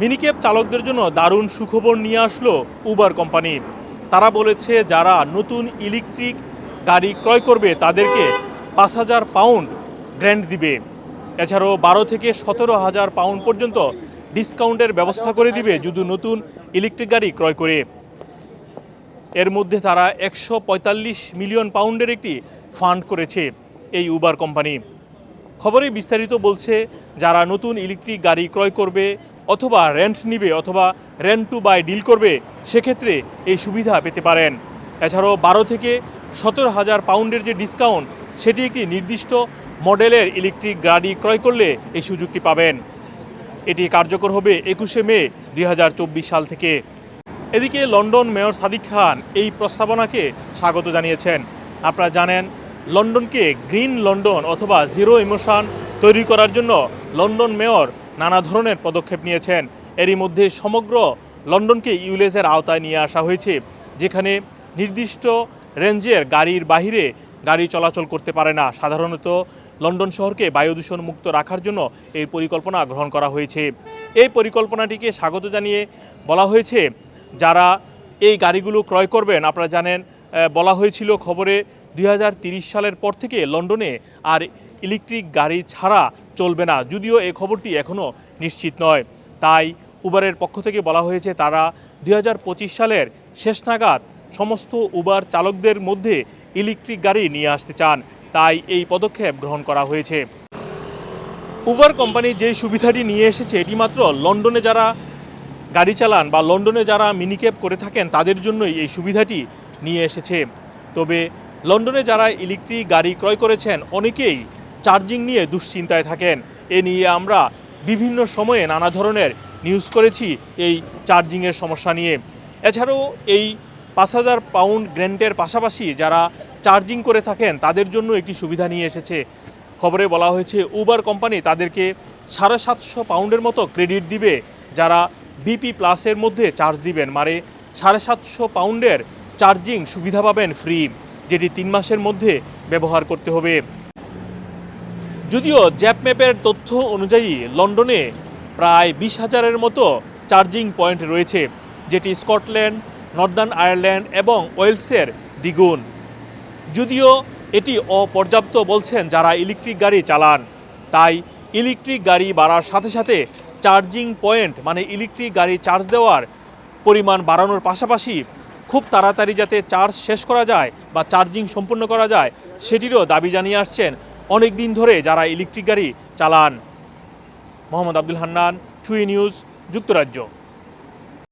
মিনিকেপ চালকদের জন্য দারুণ সুখবর নিয়ে আসলো উবার কোম্পানি। তারা বলেছে, যারা নতুন ইলেকট্রিক গাড়ি ক্রয় করবে, তাদেরকে পাঁচ হাজার পাউন্ড গ্র্যান্ড দিবে। এছাড়াও বারো থেকে সতেরো হাজার পাউন্ড পর্যন্ত ডিসকাউন্টের ব্যবস্থা করে দিবে যদি নতুন ইলেকট্রিক গাড়ি ক্রয় করে। এর মধ্যে তারা একশো পঁয়তাল্লিশ মিলিয়ন পাউন্ডের একটি ফান্ড করেছে এই উবার কোম্পানি। খবরে বিস্তারিত বলছে, যারা নতুন ইলেকট্রিক গাড়ি ক্রয় করবে অথবা রেন্ট নিবে অথবা রেন্ট টু বাই ডিল করবে, সেক্ষেত্রে এই সুবিধা পেতে পারেন। এছাড়াও বারো থেকে সতেরো হাজার পাউন্ডের যে ডিসকাউন্ট সেটি একটি নির্দিষ্ট মডেলের ইলেকট্রিক গাড়ি ক্রয় করলে এই সুযোগটি পাবেন। এটি কার্যকর হবে একুশে মে দুই হাজার চব্বিশ সাল থেকে। এদিকে লন্ডন মেয়র সাদিক খান এই প্রস্তাবনাকে স্বাগত জানিয়েছেন। আপনারা জানেন, লন্ডনকে গ্রিন লন্ডন অথবা জিরো ইমোশন তৈরি করার জন্য লন্ডন মেয়র নানা ধরনের পদক্ষেপ নিয়েছেন। এরই মধ্যে সমগ্র লন্ডনকে ইউলেসের আওতায় নিয়ে আসা হয়েছে, যেখানে নির্দিষ্ট রেঞ্জের গাড়ির বাহিরে গাড়ি চলাচল করতে পারে না। সাধারণত লন্ডন শহরকে বায়ু দূষণ মুক্ত রাখার জন্য এই পরিকল্পনা গ্রহণ করা হয়েছে। এই পরিকল্পনাটিকে স্বাগত জানিয়ে বলা হয়েছে, যারা এই গাড়িগুলো ক্রয় করবেন, আপনারা জানেন বলা হয়েছিল খবরে দুই সালের পর থেকে লন্ডনে আর ইলেকট্রিক গাড়ি ছাড়া চলবে না, যদিও এ খবরটি এখনও নিশ্চিত নয়। তাই উবারের পক্ষ থেকে বলা হয়েছে, তারা দুই হাজার পঁচিশ সালের শেষ নাগাদ সমস্ত উবার চালকদের মধ্যে ইলেকট্রিক গাড়ি নিয়ে আসতে চান। তাই এই পদক্ষেপ গ্রহণ করা হয়েছে। উবার কোম্পানি যে সুবিধাটি নিয়ে এসেছে, এটি মাত্র লন্ডনে যারা গাড়ি চালান বা লন্ডনে যারা মিনিক্যাব করে থাকেন, তাদের জন্যই এই সুবিধাটি নিয়ে এসেছে। তবে লন্ডনে যারা ইলেকট্রিক গাড়ি ক্রয় করেছেন, অনেকেই চার্জিং নিয়ে দুশ্চিন্তায় থাকেন। এ নিয়ে আমরা বিভিন্ন সময়ে নানা ধরনের নিউজ করেছি এই চার্জিংয়ের সমস্যা নিয়ে। এছাড়াও এই পাঁচ হাজার পাউন্ড গ্র্যান্টের পাশাপাশি যারা চার্জিং করে থাকেন, তাদের জন্য একটি সুবিধা নিয়ে এসেছে। খবরে বলা হয়েছে উবার কোম্পানি তাদেরকে সাড়ে সাতশো পাউন্ডের মতো ক্রেডিট দিবে, যারা বিপি প্লাসের মধ্যে চার্জ দিবেন। মানে সাড়ে সাতশো পাউন্ডের চার্জিং সুবিধা পাবেন ফ্রি যেটি তিন মাসের মধ্যে ব্যবহার করতে হবে। যদিও জ্যাপ ম্যাপের তথ্য অনুযায়ী লন্ডনে প্রায় বিশ হাজারের মতো চার্জিং পয়েন্ট রয়েছে, যেটি স্কটল্যান্ড, নর্দার্ন আয়ারল্যান্ড এবং ওয়েলসের দ্বিগুণ। যদিও এটি অপর্যাপ্ত বলছেন যারা ইলেকট্রিক গাড়ি চালান। তাই ইলেকট্রিক গাড়ি বাড়ার সাথে সাথে চার্জিং পয়েন্ট মানে ইলেকট্রিক গাড়ি চার্জ দেওয়ার পরিমাণ বাড়ানোর পাশাপাশি খুব তাড়াতাড়ি যাতে চার্জ শেষ করা যায় বা চার্জিং সম্পূর্ণ করা যায়, সেটিরও দাবি জানিয়ে আসছেন অনেক দিন ধরে যারা ইলেকট্রিক গাড়ি চালান। মোহাম্মদ আব্দুল হান্নান টুই নিউজ, যুক্তরাজ্য।